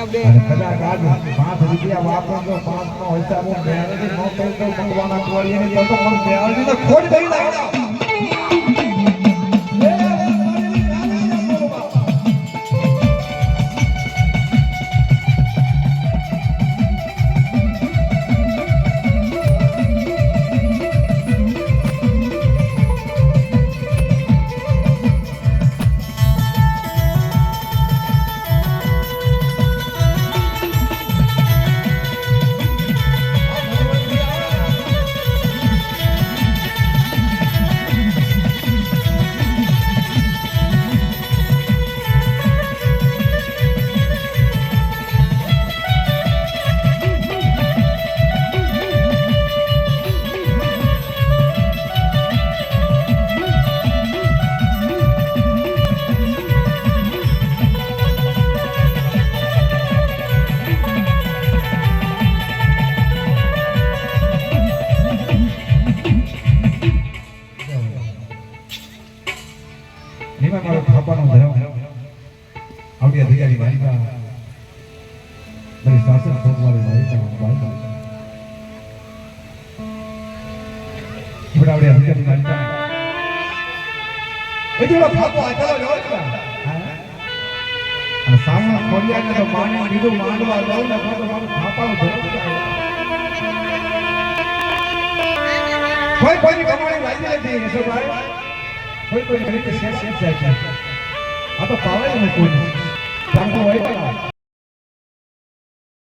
અને કદાચ આજ પાંચ રૂપિયા વાપરજો પાંચ નો હિસાબ ખોટ થઈ નાખો. એમાં મારો થાપાનો ધર્મ. આવડી અધિકારી વાલિકા, મારી શાસન ભોગવાળી વાલિકા આવડી અધિકારી વાલિકા. એ જોડો થાપો આચરો જો અને સામનો ખોડિયા તો માની બીજું માંડવા જાવ ને તો મારો થાપાનો ધર્મ કોઈ યશોભાઈ કોઈ કોઈ રીતે શેર શેર જાય છે. આ તો પાવાય ને કોઈ જાણતો હોય તો.